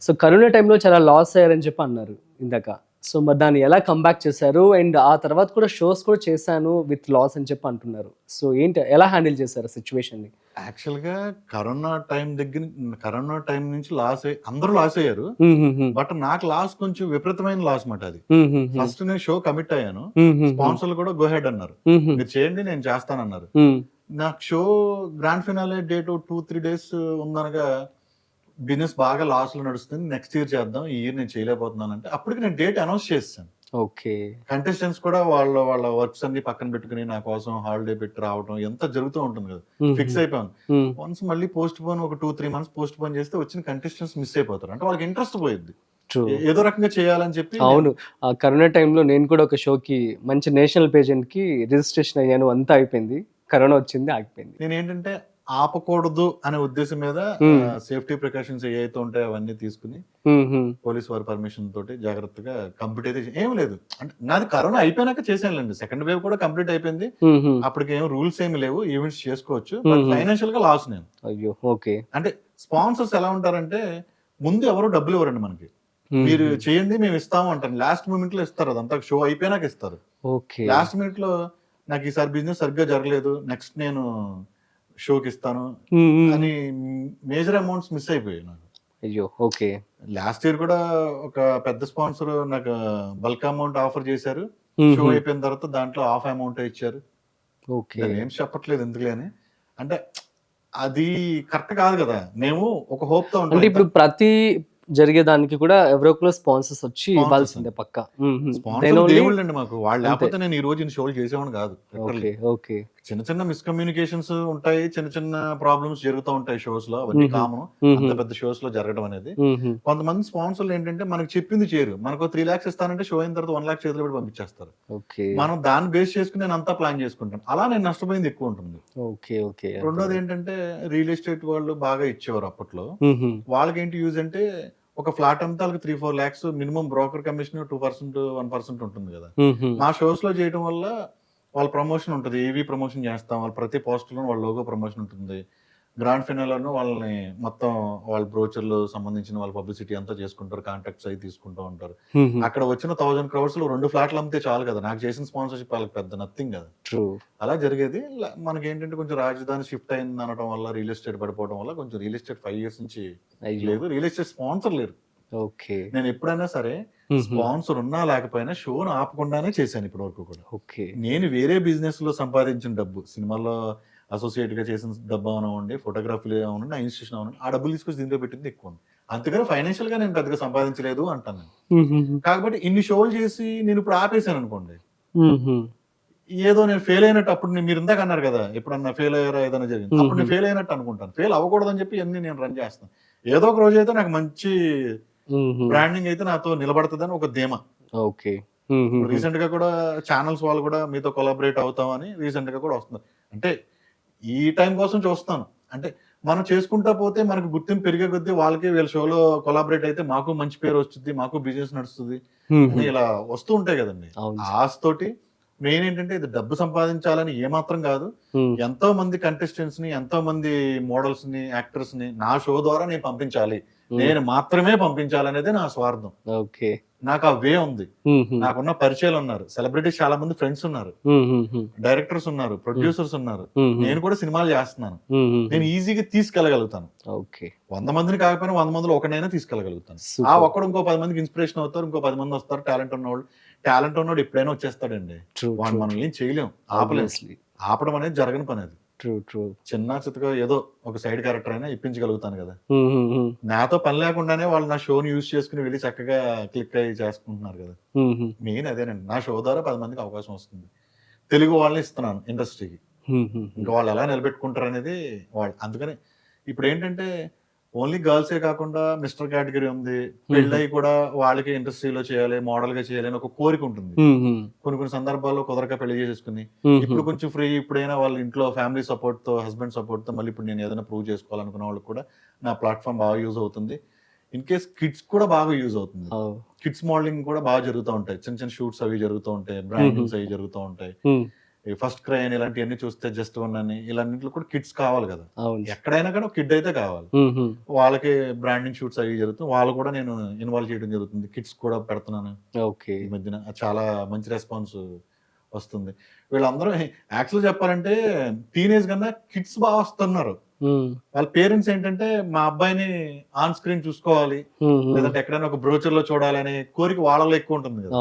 So corona టైంలో చాలా loss అయ్యారని చెప్పి అన్నారు ఇందాక. సో మరి దాన్ని ఎలా కంబ్యాక్ చేశారు? అండ్ ఆ తర్వాత కూడా షోస్ కూడా చేశాను విత్ లాస్ అని చెప్పి అంటున్నారు. సో ఏంటి? ఎలా హ్యాండిల్ చేశారు సిచ్యువేషన్ని యాక్చువల్గా కరోనా టైం దగ్గర కరోనా టైం నుంచి లాస్ అయ్యి అందరూ లాస్ అయ్యారు. బట్ నాకు లాస్ కొంచెం విపరీతమైన లాస్ మాట అది. ఫస్ట్ నేను షో కమిట్ అయ్యాను. స్పాన్సర్లు కూడా గో హెడ్ అన్నారు. మీరు చేయండి నేను చేస్తానన్నారు. నాకు show grand finale date two three days ఉందనగా business బాగా లాస్లో నడుస్తుంది. నెక్స్ట్ ఇయర్ చేద్దాం. ఈ ఇయర్ నేను చేయలేకపోతున్నాను అంటే అప్పటికి నేను డేట్ అనౌన్స్ చేస్తాను ఓకే. కంటెస్టెంట్స్ కూడా వాళ్ళ వాళ్ళ వర్క్స్ అన్ని పక్కన పెట్టుకుని నా కోసం హాలిడే పెట్టి రావడం ఎంత జరుగుతూ ఉంటుంది కదా. ఫిక్స్ అయిపోయాను వన్స్ మళ్ళీ పోస్ట్ పోన్ ఒక two three months post phone చేస్తే వచ్చిన కంటెస్టెంట్స్ మిస్ అయిపోతారు. అంటే వాళ్ళకి ఇంట్రెస్ట్ పోయింది ఏదో రకంగా చేయాలని చెప్పి అవును. ఆ కరోనా టైంలో నేను కూడా ఒక షోకి మంచి నేషనల్ పేజెంట్కి రిజిస్ట్రేషన్ అయ్యాను. అంతా అయిపోయింది. కరోనా వచ్చింది ఆగిపోయింది. నేను ఏంటంటే ఆపకూడదు అనే ఉద్దేశం మీద. సేఫ్టీ ప్రికాషన్స్ ఏవైతే ఉంటాయో అవన్నీ తీసుకుని. పోలీస్ వారి పర్మిషన్ తోటి జాగ్రత్తగా కంప్లీట్ అయితే ఏం లేదు. అంటే నాది కరోనా అయిపోయినాక చేశానులేండి. సెకండ్ వేవ్ కూడా కంప్లీట్ అయిపోయింది. అప్పటికి ఏం రూల్స్ ఏమి లేవు. ఈవెంట్స్ చేసుకోవచ్చు. బట్. ఫైనాన్షియల్గా లాస్ నేను. అయ్యో ఓకే. అంటే స్పాన్సర్స్ ఎలా ఉంటారంటే ముందు ఎవరు డబ్బులు ఇవ్వరండి మనకి. మీరు చేయండి మేము ఇస్తాము అంటారు. లాస్ట్ మూమెంట్లో ఇస్తారు. అదంతా షో అయిపోయినాక ఇస్తారు. లాస్ట్ మినిట్లో నాకు ఈసారి బిజినెస్ సరిగ్గా జరగలేదు. నెక్స్ట్ నేను షోకి ఇస్తాను. అని మేజర్ అమౌంట్స్ మిస్ అయిపోయాయి నాకు. అయ్యో ఓకే. లాస్ట్ ఇయర్ కూడా ఒక పెద్ద స్పాన్సర్ నాకు బల్క్ అమౌంట్ ఆఫర్ చేశారు. షో. అయిపోయిన తర్వాత దాంట్లో హాఫ్ అమౌంట్ ఇచ్చారు. ఓకే. ఏం చెప్పట్లేదు ఎందుకులే అని. అంటే అది కరెక్ట్ కాదు కదా. మేము ఒక హోప్తో అంటే ఉంటాం ఇప్పుడు ప్రతి జరిగేదానికి కూడా ఎవరో ఒకరు స్పాన్సర్స్ వచ్చి ఇవ్వాల్సిందే పక్క. స్పాన్సర్ దేవుళ్ళు అండి మాకు. వాళ్ళు లేకపోతే నేను ఈ రోజు షోలు చేసేవాడు కాదు ఓకే ఓకే. చిన్న చిన్న మిస్కమ్యూనికేషన్స్ ఉంటాయి చిన్న చిన్న ప్రాబ్లమ్స్ జరుగుతూ ఉంటాయి షోస్లో అవన్నీ. కామన్ అంత పెద్ద షోస్లో జరగడం అనేది. కొంతమంది స్పాన్సర్లు ఏంటంటే మనకు చెప్పింది చేయరు మనకు త్రీ లాక్స్ ఇస్తానంటే షో అయిన తర్వాత వన్ లాక్ చేతిలో పెట్టి పంపించేస్తారు. మనం దాన్ని బేస్ చేసుకుని నేను అంతా ప్లాన్ చేసుకుంటాను అలా నేను నష్టపోయింది ఎక్కువ ఉంటుంది. Okay okay. రెండోది ఏంటంటే రియల్ ఎస్టేట్ వాళ్ళు బాగా ఇచ్చేవారు అప్పట్లో. వాళ్ళకి ఏంటి యూజ్ అంటే ఒక ఫ్లాట్ అంతా వాళ్ళకి three four lakhs minimum broker commission two percent one percent ఉంటుంది కదా. మా షోస్లో చేయడం వల్ల వాళ్ళ ప్రమోషన్ ఉంటుంది. ఏవి ప్రమోషన్ చేస్తాం. వాళ్ళ ప్రతి పోస్ట్లో వాళ్ళ లోగో ప్రమోషన్ ఉంటుంది. గ్రాండ్ ఫినాలను వాళ్ళని మొత్తం వాళ్ళ బ్రోచర్లు సంబంధించిన వాళ్ళ పబ్లిసిటీ అంతా చేసుకుంటారు. కాంటాక్ట్స్ అవి తీసుకుంటూ ఉంటారు. అక్కడ వచ్చిన థౌసండ్ క్రౌడ్స్లో రెండు ఫ్లాట్లు అమ్మితే చాలు కదా. నాకు చేసిన స్పాన్సర్షిప్ వాళ్ళకి పెద్ద నథింగ్ కదా. ట్రూ అలా జరిగేది. మనకి ఏంటంటే కొంచెం రాజధాని షిఫ్ట్ అయింది అనడం వల్ల రియల్ ఎస్టేట్ పడిపోవడం వల్ల కొంచెం రియల్ ఎస్టేట్ ఫైవ్ ఇయర్స్ నుంచి లేదు. రియల్ ఎస్టేట్ స్పాన్సర్ లేరు. ఓకే నేను ఎప్పుడైనా సరే. స్పాన్సర్ ఉన్నా లేకపోయినా షోను ఆపకుండానే చేశాను ఇప్పటి వరకు కూడా ఓకే నేను వేరే బిజినెస్లో సంపాదించిన డబ్బు సినిమాలో అసోసియేట్గా చేసిన డబ్బు అవనండి ఫోటోగ్రఫీ అవనండి నా ఇన్స్టిట్యూషన్ అవనండి ఆ డబ్బులు తీసుకొచ్చి దీంట్లో పెట్టింది ఎక్కువ ఉంది అంతేగాని ఫైనాన్షియల్గా నేను పెద్దగా సంపాదించలేదు అంటాను. కాబట్టి ఇన్ని షోలు చేసి నేను ఇప్పుడు ఆపేశాను అనుకోండి. ఏదో నేను ఫెయిల్ అయినట్టు అప్పుడు మీరు ఇందాక అన్నారు కదా ఎప్పుడన్నా ఫెయిల్ అయ్యారా ఏదైనా జరిగింది. అప్పుడు నేను ఫెయిల్ అయినట్టు అనుకుంటాను ఫెయిల్ అవ్వకూడదని చెప్పి అన్ని నేను రన్ చేస్తాను ఏదో ఒక రోజు అయితే నాకు మంచి. బ్రాండింగ్ అయితే నాతో నిలబడుతుందని ఒక ధీమా. ఓకే. రీసెంట్గా కూడా ఛానల్స్ వాళ్ళు కూడా మీతో కొలాబరేట్ అవుతామని రీసెంట్గా కూడా వస్తుంది. అంటే ఈ టైం కోసం చూస్తాను. అంటే మనం చేసుకుంటా పోతే మనకు గుర్తింపు పెరిగే కొద్దీ వాళ్ళకి వీళ్ళ షోలో కొలాబరేట్ అయితే మాకు మంచి పేరు వస్తుంది మాకు బిజినెస్ నడుస్తుంది ఇలా వస్తూ ఉంటాయి కదండి. ఆశతోటి మెయిన్ ఏంటంటే ఇది డబ్బు సంపాదించాలని ఏమాత్రం కాదు. ఎంతో మంది కంటెస్టెంట్స్ని ఎంతో మంది మోడల్స్ని యాక్టర్స్ని నా షో ద్వారా నేను పంపించాలి. నేను మాత్రమే పంపించాలనేదే నా స్వార్థం. ఓకే. నాకు ఆ వే ఉంది. నాకున్న పరిచయాలు ఉన్నారు. సెలబ్రిటీస్ చాలా మంది ఫ్రెండ్స్ ఉన్నారు. డైరెక్టర్స్ ఉన్నారు ప్రొడ్యూసర్స్ ఉన్నారు. నేను కూడా సినిమాలు చేస్తున్నాను. నేను ఈజీగా తీసుకెళ్ళగలుగుతాను. ఓకే. వంద మందిని కాకపోయినా వంద మందిలో ఒకనైనా తీసుకెళ్ళగలుగుతాను. ఆ ఒక్కడు ఇంకో పది మందికి ఇన్స్పిరేషన్ అవుతారు ఇంకో పది మంది వస్తారు టాలెంట్ ఉన్నవాళ్ళు. టాలెంట్ ఉన్నవాడు ఎప్పుడైనా వచ్చేస్తాడండి. వాడు మనం ఏం చేయలేం ఆపలేం. ఆబ్వియస్లీ ఆపడం అనేది జరగని పని అది. ట్రూ ట్రూ చిన్న చిత్తగా ఏదో ఒక సైడ్ క్యారెక్టర్ అయినా ఇప్పించగలుగుతాను కదా. నాతో పని లేకుండానే వాళ్ళు నా షోని యూజ్ చేసుకుని వెళ్ళి చక్కగా క్లిక్ అయ్యి చేసుకుంటున్నారు కదా. మెయిన్ అదేనండి. నా షో ద్వారా పది మందికి అవకాశం వస్తుంది. తెలుగు వాళ్ళని ఇస్తున్నాను ఇండస్ట్రీకి. ఇంకా వాళ్ళు ఎలా నిలబెట్టుకుంటారు అనేది వాళ్ళు అందుకని. ఇప్పుడు ఏంటంటే ఓన్లీ గర్ల్సే కాకుండా మిస్టర్ కేటగిరీ ఉంది. పెళ్ళయి కూడా వాళ్ళకి ఇండస్ట్రీలో చేయాలి మోడల్గా చేయాలి అని ఒక కోరిక ఉంటుంది. కొన్ని కొన్ని సందర్భాల్లో కుదరక పెళ్ళి చేసేసుకుని. ఇప్పుడు కొంచెం ఫ్రీ ఇప్పుడైనా వాళ్ళ ఇంట్లో ఫ్యామిలీ సపోర్ట్తో హస్బెండ్ సపోర్ట్తో మళ్ళీ ఇప్పుడు నేను ఏదైనా ప్రూవ్ చేసుకోవాలనుకున్న వాళ్ళకి కూడా నా ప్లాట్ఫామ్ బాగా యూజ్ అవుతుంది. ఇన్ కేస్ కిడ్స్ కూడా బాగా యూజ్ అవుతుంది. కిడ్స్ మోడలింగ్ కూడా బాగా జరుగుతూ ఉంటాయి. చిన్న చిన్న షూట్స్ అవి జరుగుతూ ఉంటాయి. బ్రాండింగ్స్ అవి జరుగుతూ ఉంటాయి. ఫస్ట్ క్రై అని ఇలాంటివన్నీ చూస్తే జస్ట్ వన్ అని ఇలాంటిలో కూడా కిడ్స్ కావాలి కదా. ఎక్కడైనా కానీ కిడ్ అయితే కావాలి. వాళ్ళకి బ్రాండింగ్ షూట్స్ అవి జరుగుతుంది వాళ్ళు కూడా నేను ఇన్వాల్వ్ చేయడం జరుగుతుంది. కిడ్స్ కూడా పెడుతున్నాను. ఓకే. ఈ మధ్యన చాలా మంచి రెస్పాన్స్ వస్తుంది. వీళ్ళందరూ యాక్చువల్ చెప్పాలంటే టీనేజ్ కన్నా కిడ్స్ బాగా వస్తున్నారు. వాళ్ళ పేరెంట్స్ ఏంటంటే మా అబ్బాయిని ఆన్ స్క్రీన్ చూసుకోవాలి. లేదంటే ఎక్కడైనా ఒక బ్రోచర్లో చూడాలనే కోరిక వాళ్ళలో ఎక్కువ ఉంటుంది కదా.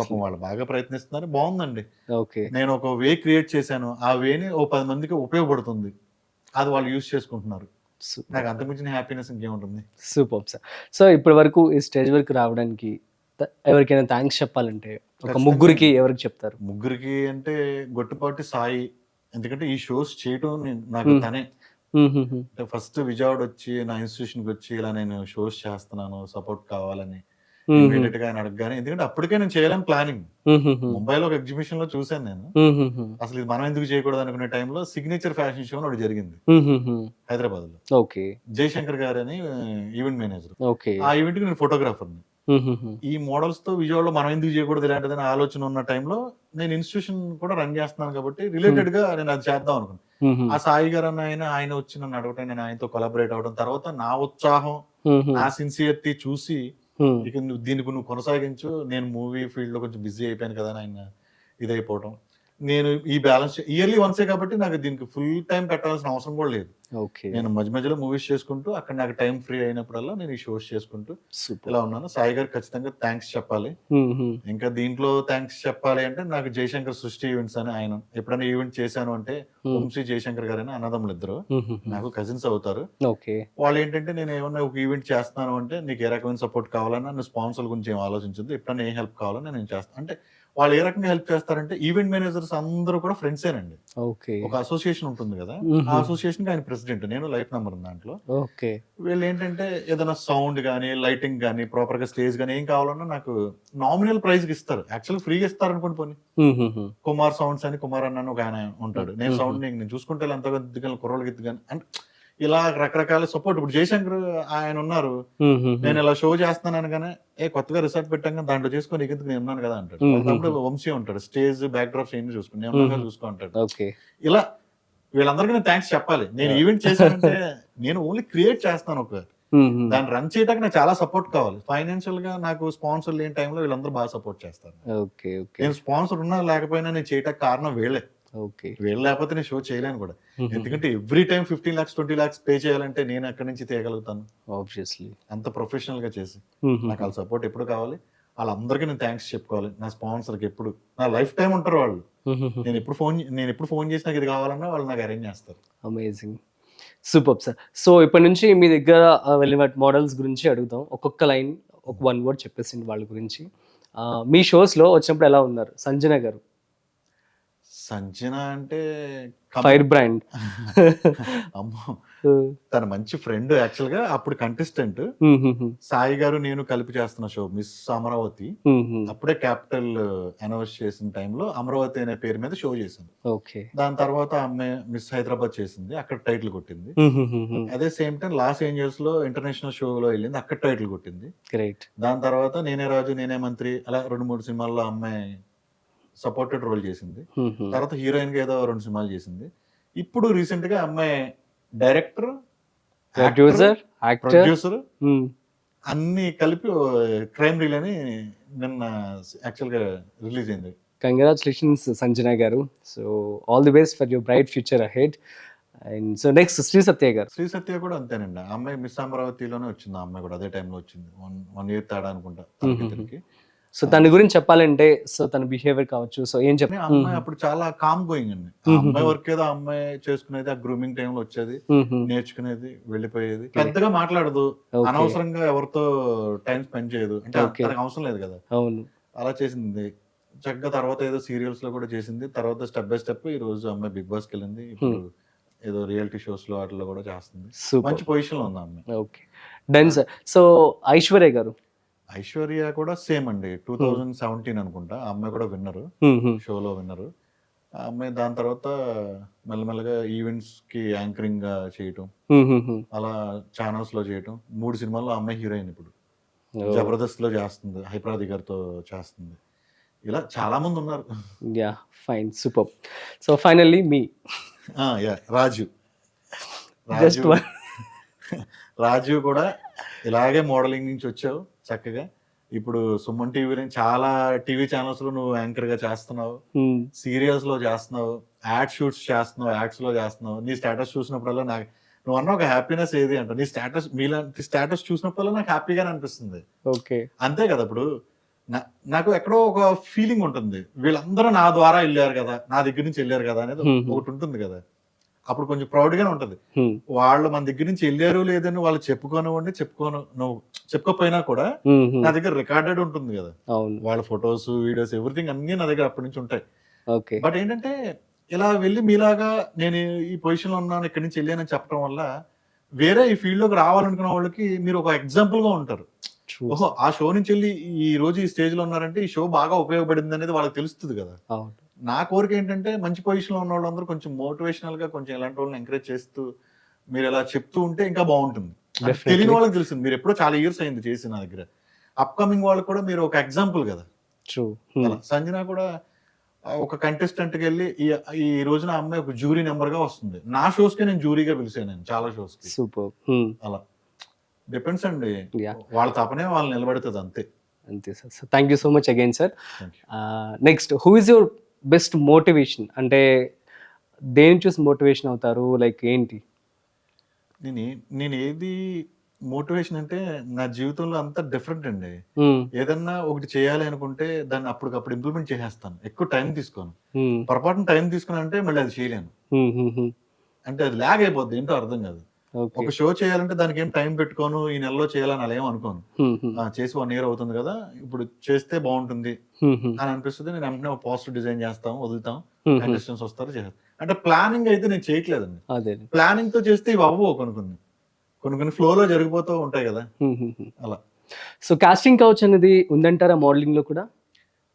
పాపం వాళ్ళు బాగా ప్రయత్నిస్తున్నారు బాగుందండి. ఓకే. నేను ఒక వే క్రియేట్ చేశాను ఆ వేని ఓ పది మందికి ఉపయోగపడుతుంది. అది వాళ్ళు యూజ్ చేసుకుంటున్నారు. నాకు అంతకుమించిన హ్యాపీనెస్ ఇంకేముంటుంది? సూపర్ సార్ సో ఇప్పటి వరకు ఈ స్టేజ్ వరకు రావడానికి ఎవరికైనా థ్యాంక్స్ చెప్పాలంటే ఒక. ముగ్గురికి ఎవరికి చెప్తారు? ముగ్గురికి అంటే గొట్టుపాటి సాయి. ఎందుకంటే ఈ షోస్ చేయటం నాకు. తనే ఫస్ట్ విజయవాడ వచ్చి నా ఇన్స్టిట్యూషన్కి వచ్చి ఇలా నేను షోస్ చేస్తున్నాను సపోర్ట్ కావాలని. ఇమీడియట్గా ఆయన అడగగానే ఎందుకంటే అప్పటికే నేను చేయాలని ప్లానింగ్. ముంబైలో ఒక ఎగ్జిబిషన్లో చూశాను నేను. అసలు ఇది మనం ఎందుకు చేయకూడదు అనుకునే టైంలో సిగ్నేచర్ ఫ్యాషన్ షో ఒకటి జరిగింది. హైదరాబాద్లో ఓకే జయశంకర్ గారు అని ఈవెంట్ మేనేజర్ ఆ ఈవెంట్కి నేను ఫోటోగ్రాఫర్ మ్మ్. ఈ మోడల్స్తో విజయవాడలో మనం ఎందుకు చేయకూడదు ఇలాంటిదని ఆలోచన ఉన్న టైంలో నేను ఇన్స్టిట్యూషన్ కూడా రన్ చేస్తున్నాను కాబట్టి రిలేటెడ్గా నేను అది చేద్దాం అనుకున్నాను. ఆ సాయి గారు అన్న ఆయన ఆయన వచ్చి నన్ను అడగటం నేను ఆయనతో కొలాబరేట్ అవడం తర్వాత నా ఉత్సాహం. నా సిన్సియరిటీ చూసి. ఇక నువ్వు దీనికి నువ్వు కొనసాగించు నేను మూవీ ఫీల్డ్లో కొంచెం బిజీ అయిపోయాను కదా ఆయన ఇదైపోవడం నేను ఈ బ్యాలెన్స్ ఇయర్లీ వన్సే కాబట్టి నాకు దీనికి ఫుల్ టైం పెట్టాల్సిన అవసరం కూడా లేదు. నేను మధ్య మధ్యలో మూవీస్ చేసుకుంటూ అక్కడ నాకు టైం ఫ్రీ అయినప్పుడల్లా నేను ఈ షోస్ చేసుకుంటూ ఇలా ఉన్నాను. సాయి గారు ఖచ్చితంగా థ్యాంక్స్ చెప్పాలి. మ్మ్. ఇంకా దీంట్లో థ్యాంక్స్ చెప్పాలి అంటే నాకు జయశంకర్ సృష్టి ఈవెంట్స్ అని ఆయన ఎప్పుడైనా ఈవెంట్ చేశాను అంటే మ్మ్. వంశీ జయశంకర్ గారు అని అన్నదమ్ములు ఇద్దరు. మ్మ్. నాకు కజిన్స్ అవుతారు. వాళ్ళు ఏంటంటే నేను ఏమన్నా ఒక ఈవెంట్ చేస్తున్నాను అంటే నీకు ఏ రకమైన సపోర్ట్ కావాలన్నా నువ్వు స్పాన్సర్ గురించి ఏం ఆలోచించదు ఎప్పుడైనా ఏ హెల్ప్ కావాలన్నా నేను చేస్తాను అంటే వాళ్ళు ఏ రకంగా హెల్ప్ చేస్తారంటే ఈవెంట్ మేనేజర్స్ అందరూ కూడా ఫ్రెండ్సేనండి. ఓకే. ఒక అసోసియేషన్ ఉంటుంది కదా. ఆ అసోసియేషన్కి ఆయన ప్రెసిడెంట్ నేను లైఫ్ నెంబర్ దాంట్లో. ఓకే. వీళ్ళు ఏంటంటే ఏదైనా సౌండ్ కానీ లైటింగ్ కానీ ప్రాపర్గా స్టేజ్ కానీ ఏం కావాలన్నా నాకు నామినల్ ప్రైస్కి ఇస్తారు. యాక్చువల్ ఫ్రీగా ఇస్తారు అనుకోండి పోనీ. కుమార్ సౌండ్స్ అని కుమార్ అన్న అని ఒక ఆయన ఉంటాడు. నేను. సౌండ్ నేను చూసుకుంటే ఎంత దిగ్గల కుర్రోళ్ళకి ఎత్తుగాని అంటే ఇలా రకరకాల సపోర్ట్ ఇప్పుడు జయశంకర్ ఆయన ఉన్నారు. నేను ఇలా షో చేస్తున్నాను అనగానే ఏ కొత్తగా రిసార్ట్ పెట్టాక దాంట్లో చేసుకొని ఎందుకు నేను ఉన్నాను కదా అంటాడు. వంశీ ఉంటాడు. స్టేజ్ బ్యాక్ డ్రాప్స్ ఏం చూసుకుని నేను. చూసుకో అంటాడు. ఇలా వీళ్ళందరికీ నేను థ్యాంక్స్ చెప్పాలి. నేను ఈవెంట్ చేశానంటే నేను ఓన్లీ క్రియేట్ చేస్తాను ఒక. దాన్ని రన్ చేయడానికి నాకు చాలా సపోర్ట్ కావాలి. ఫైనాన్షియల్గా నాకు స్పాన్సర్ లేని టైంలో వీళ్ళందరూ బాగా సపోర్ట్ చేస్తారు. నేను స్పాన్సర్ ఉన్నా లేకపోయినా నేను చేయటానికి కారణం వీళ్ళే. ఓకే. వీళ్ళు లేకపోతే నేను షో చేయలేను కూడా. ఎందుకంటే every time fifteen lakhs twenty lakhs pay చేయాలంటే నేను ఎక్కడి నుంచి తీయగలుగుతాను. ఆబ్వియస్లీ అంత ప్రొఫెషనల్గా చేసి. నాకు వాళ్ళ సపోర్ట్ ఎప్పుడు కావాలి? వాళ్ళందరికీ నేను థ్యాంక్స్ చెప్పుకోవాలి. నా స్పాన్సర్కి ఎప్పుడు. నా లైఫ్ టైం ఉంటారు వాళ్ళు. నేను ఎప్పుడు ఫోన్ నేను ఎప్పుడు ఫోన్ చేసి నాకు ఇది కావాలన్నా వాళ్ళు నాకు అరేంజ్ చేస్తారు. అమేజింగ్ సూపర్ సార్ సో ఇప్పటి నుంచి మీ దగ్గర వెళ్ళిన మోడల్స్ గురించి అడుగుతాం. ఒక్కొక్క లైన్ ఒక వన్ వర్డ్ చెప్పేసింది వాళ్ళ గురించి. మీ షోస్లో వచ్చినప్పుడు ఎలా ఉన్నారు? సంజన గారు. సంజన అంటే ఫైర్ బ్రాండ్ అమ్మో. తన మంచి ఫ్రెండ్ యాక్చువల్గా అప్పుడు కంటెస్టెంట్ సాయి గారు నేను కలిపి చేస్తున్న షో మిస్ అమరావతి. అప్పుడే క్యాపిటల్ అనౌన్స్ చేసిన టైంలో అమరావతి అనే పేరు మీద షో చేశాను. ఓకే. దాని తర్వాత ఆమె మిస్ హైదరాబాద్ చేసింది అక్కడ టైటిల్ కొట్టింది. అదే సేమ్ టైం లాస్ ఏంజల్స్లో ఇంటర్నేషనల్ షోలో వెళ్ళింది అక్కడ టైటిల్ కొట్టింది. గ్రేట్ దాని తర్వాత నేనే రాజు నేనే మంత్రి అలా రెండు మూడు సినిమాల్లో అమ్మాయి సపోర్టెడ్ రోల్ చేసింది. తర్వాత హీరోయిన్గా ఏదో రెండు సినిమాలు చేసింది. ఇప్పుడు రీసెంట్గా అమ్మాయి డైరెక్టర్ ప్రొడ్యూసర్ ప్రొడ్యూసర్ అన్ని కలిపి క్రైమ్ రీల్ అని నిన్న యాక్చువల్గా రిలీజ్ అయింది. కంగ్రాచులేషన్స్ సంజన గారు. So all the best for your bright future ahead and so next Shri Satya గారు. శ్రీ సత్య కూడా అంతేనండి. ఆ అమ్మాయి మిస్ అమరావతిలోనే వచ్చింది. ఆ అమ్మాయి కూడా అదే టైంలో వచ్చింది. వన్ వన్ ఇయర్ తేడా అనుకుంటా. సో తన గురించి చెప్పాలంటే సో తన బిహేవియర్ కావచ్చు సో ఏం కానీ చెప్ ఆ అమ్మాయి అప్పుడు చాలా కామ్ గోయింగ్ అండి. అమ్మాయి వర్క్ ఏదో అమ్మాయి చేసుకునేది ఆ గ్రూమింగ్ టైంలో వచ్చేది నేర్చుకునేది వెళ్ళిపోయేది. పెద్దగా మాట్లాడదు. అనవసరంగా ఎవరితో టైం స్పెండ్ చేయదు. అంటే. తనకు అవసరం లేదు కదా. అవును. అలా చేసింది. చక్కగా తర్వాత ఏదో సీరియల్స్లో కూడా చేసింది. తర్వాత స్టెప్ బై స్టెప్ ఈ రోజు అమ్మాయి బిగ్ బాస్కి వెళ్ళింది. ఇప్పుడు ఏదో రియాలిటీ షోస్లో వాటిలో కూడా చేస్తుంది. మంచి పొజిషన్లో ఉంది అమ్మాయి. Okay done sir so Aishwarya గారు ఐశ్వర్య కూడా సేమ్ అండి. టూ థౌజండ్ సెవెంటీన్ అనుకుంటా. ఆ అమ్మాయి కూడా విన్నరు. షోలో విన్నరు. ఆ అమ్మాయి దాని తర్వాత మెల్లమెల్లగా ఈవెంట్స్కి యాంకరింగ్గా చేయటం. అలా ఛానల్స్లో చేయటం. మూడు సినిమాల్లో అమ్మాయి హీరోయిన్ ఇప్పుడు. జబర్దస్త్లో చేస్తుంది. హైపరాది గారితో చేస్తుంది. ఇలా చాలా మంది ఉన్నారు. Ya fine super so finally మీ యా రాజు. రాజు. రాజు కూడా ఇలాగే మోడలింగ్ నుంచి వచ్చావు. చక్కగా. ఇప్పుడు సుమన్ టీవీ నుంచి చాలా టీవీ ఛానల్స్లో నువ్వు యాంకర్గా చేస్తున్నావు. సీరియల్స్లో చేస్తున్నావు. యాడ్ షూట్స్ చేస్తున్నావు యాడ్స్లో చేస్తున్నావు. నీ స్టేటస్ చూసినప్పుడల్లా నాకు నువ్వు అన్న ఒక హ్యాపీనెస్ ఏది అంట. నీ స్టేటస్ మీలాంటి స్టేటస్ చూసినప్పుడల్లా నాకు హ్యాపీగానే అనిపిస్తుంది. ఓకే. అంతే కదా ఇప్పుడు. నాకు ఎక్కడో ఒక ఫీలింగ్ ఉంటుంది. వీళ్ళందరూ నా ద్వారా వెళ్ళారు కదా నా దగ్గర నుంచి వెళ్ళారు కదా అనేది. ఒకటి ఉంటుంది కదా. అప్పుడు కొంచెం ప్రౌడ్ గానే ఉంటది వాళ్ళు మన దగ్గర నుంచి వెళ్ళారు లేదని వాళ్ళు చెప్పుకోనివ్వండి చెప్పుకోను నువ్వు చెప్పుకోపోయినా కూడా నా దగ్గర రికార్డెడ్ ఉంటుంది కదా. వాళ్ళ ఫొటోస్ వీడియోస్ ఎవ్రీథింగ్ అన్ని నా దగ్గర అప్పటి నుంచి ఉంటాయి. బట్ ఏంటంటే ఇలా వెళ్ళి మీలాగా నేను ఈ పొజిషన్లో ఉన్నాను ఇక్కడి నుంచి వెళ్ళానని చెప్పడం వల్ల వేరే ఈ ఫీల్డ్లోకి రావాలనుకున్న వాళ్ళకి మీరు ఒక ఎగ్జాంపుల్గా ఉంటారు. ట్రూ ఓహో ఆ షో నుంచి వెళ్ళి ఈ రోజు ఈ స్టేజ్లో ఉన్నారంటే ఈ షో బాగా ఉపయోగపడింది అనేది వాళ్ళకి తెలుస్తుంది కదా. నా కోరిక ఏంటంటే మంచి పొజిషన్లో ఉన్న వాళ్ళందరూ కొంచెం మోటివేషనల్గా కొంచెం ఇలాంటి వాళ్ళని ఎంకరేజ్ చేస్తూ మీరు ఇలా చెప్తూ ఉంటే ఇంకా బాగుంటుంది. తెలియని వాళ్ళకి తెలుస్తుంది. మీరు ఎప్పుడో చాలా ఇయర్స్ అయింది చేసి నా దగ్గర. అప్కమింగ్ వాళ్ళకి కూడా మీరు ఒక ఎగ్జాంపుల్ కదా. అలా. సంజన కూడా ఒక కంటెస్టెంట్కి వెళ్ళి ఈ రోజున అమ్మాయి ఒక జూరీ నెంబర్గా వస్తుంది. నా షోస్కి నేను జూరీగా పిలిచాను నేను చాలా షోస్కి. సూపర్ అలా. డిపెండ్స్ అండి. వాళ్ళ తపనే వాళ్ళు నిలబడుతుంది అంతే. అంతే sir. Thank you so much again sir. Next who is your best motivation? అంటే దేని చూసి మోటివేషన్ అవుతారు? లైక్ ఏంటి? నేను నేను ఏది మోటివేషన్ అంటే నా జీవితంలో అంతా డిఫరెంట్ అండి. ఏదన్నా ఒకటి చేయాలి అనుకుంటే దాన్ని అప్పటికప్పుడు ఇంప్లిమెంట్ చేసేస్తాను. ఎక్కువ టైం తీసుకోను. పొరపాటున టైం తీసుకుని అంటే మళ్ళీ అది చేయలేను. అంటే అది లాగ్ అయిపోద్ది ఏంటో అర్థం కాదు. ఒక షో చేయాలంటే దానికి ఏం టైం పెట్టుకోను ఈ నెలలో చేయాలని అలా ఏం అనుకోను. ఆ, చేసి వన్ ఇయర్ అవుతుంది కదా ఇప్పుడు చేస్తే బాగుంటుంది. అని అనిపిస్తుంది నేను వెంటనే ఒక పోస్టర్ డిజైన్ చేస్తాం వదులుతాం. కంటెస్టెంట్స్ వస్తారు చేస్తారు అంటే ప్లానింగ్ అయితే నేను చేయట్లేదండి. అదే. ప్లానింగ్తో చేస్తే ఇవి అవ్వవు కొన్ని కొన్ని. కొన్ని కొన్ని ఫ్లో లో జరిగిపోతూ ఉంటాయి కదా. అలా. సో కాస్టింగ్ కౌచ్ అనేది ఉందంటారా మోడలింగ్లో కూడా?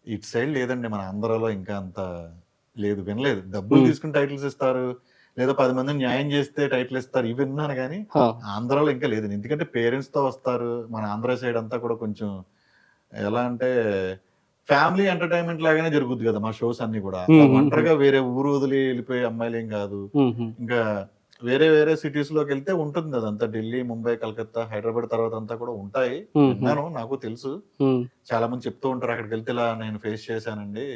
ఇటు సైడ్ లేదండి మన ఆంధ్రాలో ఇంకా అంత లేదు వినలేదు. డబ్బులు. తీసుకుని టైటిల్స్ ఇస్తారు లేదా పది మందిని న్యాయం చేస్తే టైటిల్ ఇస్తారు. ఇవి విన్నాను కానీ ఆంధ్రాలో ఇంకా లేదు. ఎందుకంటే పేరెంట్స్తో వస్తారు. మన ఆంధ్ర సైడ్ అంతా కూడా కొంచెం ఎలా అంటే ఫ్యామిలీ ఎంటర్టైన్మెంట్ లాగానే జరుగుద్ది కదా మా షోస్ అన్ని కూడా. ఒంటరిగా వేరే ఊరు వదిలి వెళ్ళిపోయే అమ్మాయిలు ఏం కాదు. ఇంకా వేరే వేరే సిటీస్లోకి వెళ్తే ఉంటుంది అదంతా ఢిల్లీ ముంబై కలకత్తా హైదరాబాద్ తర్వాత అంతా కూడా ఉంటాయి. విన్నాను నాకు తెలుసు. చాలా మంది చెప్తూ ఉంటారు అక్కడికి వెళ్తే ఇలా నేను ఫేస్ చేశానండి.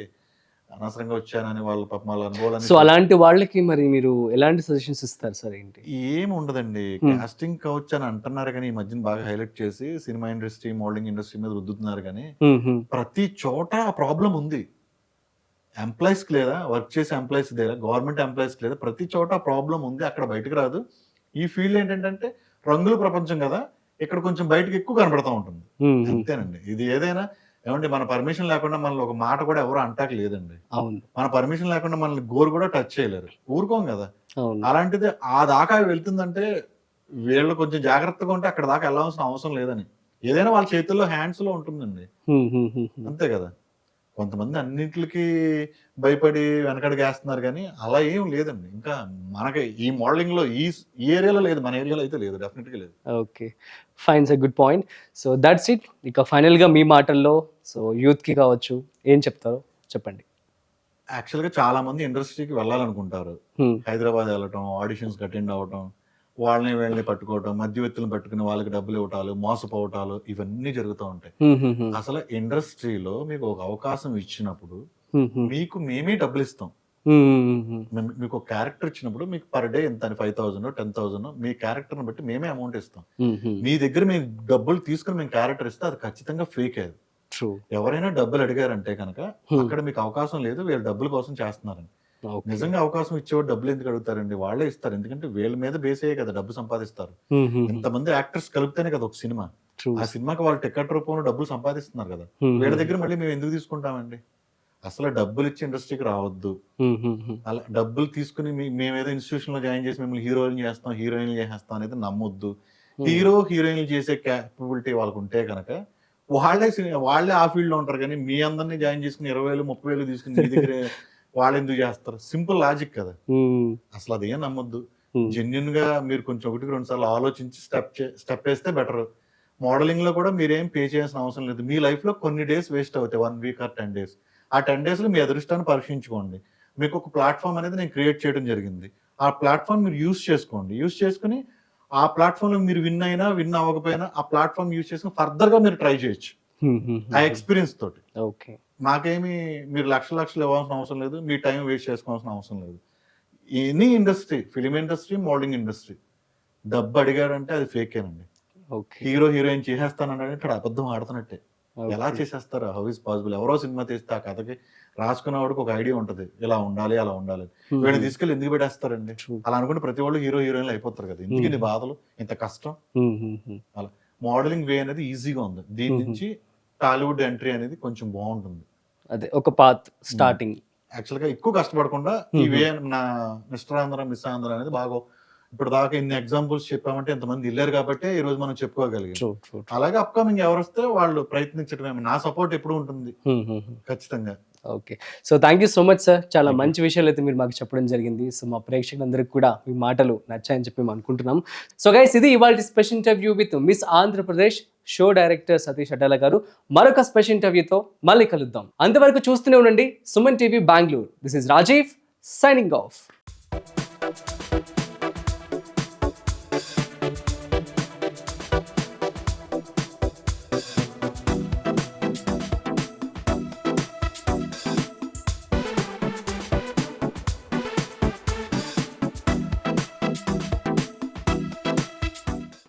అనవసరంగా వచ్చానని వాళ్ళ పాప వాళ్ళ అనుభవాలని సో అలాంటి వాళ్ళకి మరి మీరు ఎలాంటి సజెషన్స్ ఇస్తారు సార్ ఏంటి? ఏం ఉండదండి. Hmm. కాస్టింగ్ కౌచ్ అని అంటున్నారు కానీ ఈ మధ్యన బాగా హైలైట్ చేసి సినిమా ఇండస్ట్రీ మోడలింగ్ ఇండస్ట్రీ మీద రుద్దుతున్నారు కానీ Hmm, hmm. ప్రతి చోట ఆ ప్రాబ్లం ఉంది. ఎంప్లాయీస్కి లేదా వర్క్ చేసే ఎంప్లాయీస్ లేదా గవర్నమెంట్ ఎంప్లాయీస్ లేదా ప్రతి చోట ప్రాబ్లం ఉంది. అక్కడ బయటకు రాదు. ఈ ఫీల్డ్ ఏంటంటే రంగుల ప్రపంచం కదా. ఇక్కడ కొంచెం బయటకు ఎక్కువ కనబడతా ఉంటుంది. Hmm, hmm. అంతేనండి. ఇది ఏదైనా ఏమంటే మన పర్మిషన్ లేకుండా మనల్ని ఒక మాట కూడా ఎవరు అంటాక లేదండి. అవును. మన పర్మిషన్ లేకుండా మనల్ని గోరు కూడా టచ్ చేయలేరు. ఊరుకోం కదా. అలాంటిది ఆ దాకా వెళ్తుందంటే వీళ్ళు కొంచెం జాగ్రత్తగా ఉంటే అక్కడ దాకా వెళ్ళాల్సిన అవసరం లేదని. ఏదైనా వాళ్ళ చేతుల్లో హ్యాండ్స్లో ఉంటుందండి. అంతే కదా. కొంతమంది అన్నింటికి భయపడి వెనకడికి వేస్తున్నారు కానీ అలా ఏం లేదండి. ఇంకా మనకి ఈ మోడలింగ్లో ఈ ఏరియాలో లేదు. మన ఏరియాలో అయితే లేదు. డెఫినెట్గా లేదు. Okay. Fine sir good point. So that's it. ఇక ఫైనల్గా మీ మాటల్లో సో యూత్కి కావచ్చు ఏం చెప్తారో చెప్పండి. యాక్చువల్గా చాలా మంది ఇండస్ట్రీకి వెళ్ళాలనుకుంటారు. హైదరాబాద్ వెళ్ళటం ఆడిషన్స్ అటెండ్ అవ్వటం. వాళ్ళని వీళ్ళని పట్టుకోవటం మధ్యవర్తులను పట్టుకుని వాళ్ళకి డబ్బులు ఇవ్వటాలు మోసపోవటాలు ఇవన్నీ జరుగుతూ ఉంటాయి అసలు ఇండస్ట్రీలో మీకు ఒక అవకాశం ఇచ్చినప్పుడు మీకు మేమే డబ్బులు ఇస్తాం మీకు ఒక క్యారెక్టర్ ఇచ్చినప్పుడు మీకు పర్ డే ఎంత ఫైవ్ థౌసండ్ టెన్ థౌసండ్ మీ క్యారెక్టర్ని బట్టి మేమే అమౌంట్ ఇస్తాం. మీ దగ్గర మేము డబ్బులు తీసుకుని మేము క్యారెక్టర్ ఇస్తే అది ఖచ్చితంగా ఫేక్ అది. ఎవరైనా డబ్బులు అడిగారంటే కనుక. అక్కడ మీకు అవకాశం లేదు వీళ్ళు డబ్బుల కోసం చేస్తున్నారని. నిజంగా అవకాశం ఇచ్చేవాడు డబ్బులు ఎందుకు అడుగుతారండి? వాళ్ళే ఇస్తారు. ఎందుకంటే వీళ్ళ మీద బేస్ అయ్యే కదా డబ్బు సంపాదిస్తారు. ఇంతమంది యాక్టర్స్ కలిపితేనే కదా ఒక సినిమా. ఆ సినిమాకి వాళ్ళు టికెట్ రూపంలో డబ్బులు సంపాదిస్తున్నారు కదా. వీళ్ళ దగ్గర మళ్ళీ మేము ఎందుకు తీసుకుంటామండి? అసలు డబ్బులు ఇచ్చి ఇండస్ట్రీకి రావద్దు. అలా డబ్బులు తీసుకుని మేమేదో ఇన్స్టిట్యూషన్లో జాయిన్ చేసి మిమ్మల్ని హీరోయిన్ చేస్తాం హీరోయిన్ చేసేస్తాం అనేది నమ్మొద్దు. హీరో హీరోయిన్ చేసే క్యాపబిలిటీ వాళ్ళకు ఉంటే కనుక వాళ్ళే వాళ్ళే ఆ ఫీల్డ్లో ఉంటారు కానీ మీ అందరినీ జాయిన్ చేసుకుని ఇరవై వేలు ముప్పై వేలు తీసుకుని మీ దగ్గర వాళ్ళు ఎందుకు చేస్తారు? సింపుల్ లాజిక్ కదా. అసలు అదేం నమ్మొద్దు. జెన్యున్గా మీరు కొంచెం ఒకటికి రెండు సార్లు ఆలోచించి స్టెప్ స్టెప్ వేస్తే బెటర్. మోడలింగ్లో కూడా మీరేం పే చేయాల్సిన అవసరం లేదు. మీ లైఫ్లో కొన్ని డేస్ వేస్ట్ అవుతాయి. One week or ten days. ఆ టెన్ డేస్లో మీ అదృష్టాన్ని పరీక్షించుకోండి. మీకు ఒక ప్లాట్ఫామ్ అనేది నేను క్రియేట్ చేయడం జరిగింది. ఆ ప్లాట్ఫామ్ మీరు యూస్ చేసుకోండి. యూస్ చేసుకుని ఆ ప్లాట్ఫామ్లో మీరు విన్ అయినా విన్ అవ్వకపోయినా ఆ ప్లాట్ఫామ్ యూస్ చేసుకుని ఫర్దర్గా మీరు ట్రై చేయొచ్చు. ఆ ఎక్స్పీరియన్స్ తోటి. ఓకే. మాకేమి మీరు లక్ష లక్షలు ఇవ్వాల్సిన అవసరం లేదు మీ టైం వేస్ట్ చేసుకోవాల్సిన అవసరం లేదు. Any industry film industry modelling industry. డబ్బు అడిగాడంటే అది ఫేకేనండి. హీరో హీరోయిన్ చేసేస్తానంటే ఇక్కడ అబద్ధం ఆడుతున్నట్టే. ఎలా చేసేస్తారు? హౌ ఇస్ పాసిబుల్ ఎవరో సినిమా తీస్తే ఆ కథకి రాసుకున్నవాడికి ఒక ఐడియా ఉంటది. ఇలా ఉండాలి అలా ఉండాలి వీళ్ళని తీసుకెళ్ళి ఎందుకు పెట్టేస్తారండి. అలా అనుకుంటే ప్రతి వాళ్ళు హీరో హీరోయిన్లు అయిపోతారు కదా. ఎందుకు ఇన్ని బాధలు? ఇంత కష్టం? Hmm, మోడలింగ్ వే అనేది ఈజీగా ఉంది. దీని. నుంచి టాలీవుడ్ ఎంట్రీ అనేది కొంచెం బాగుంటుంది. అదే ఒక పాత్ స్టార్టింగ్. యాక్చువల్గా ఎక్కువ కష్టపడకుండా ఈ Mhm. వే నా మిస్టర్ ఆంధ్ర మిస్ ఆంధ్ర అనేది బాగా ఇప్పుడు దాకా ఇన్ని ఎగ్జాంపుల్స్ చెప్పామంటే ఎంతమంది వెళ్ళారు కాబట్టి ఈ రోజు మనం చెప్పుకోగలిగాం. అలాగే అప్కమింగ్ ఎవరు వస్తే వాళ్ళు ప్రయత్నించడమే నా సపోర్ట్ ఎప్పుడు ఉంటుంది. ఖచ్చితంగా. Okay. So thank you so much sir. చాలా. మంచి విషయాలు అయితే మీరు మాకు చెప్పడం జరిగింది. సో మా ప్రేక్షకులందరికీ కూడా మీ మాటలు నచ్చాయని చెప్పి మేము అనుకుంటున్నాం. సో గైస్ ఇది ఇవాళ special interview with miss Andhra Pradesh show director Satish Addala గారు. మరొక స్పెషల్ ఇంటర్వ్యూతో మళ్ళీ కలుద్దాం. అంతవరకు చూస్తూనే ఉండండి Suman TV Bengaluru. This is Rajeev signing off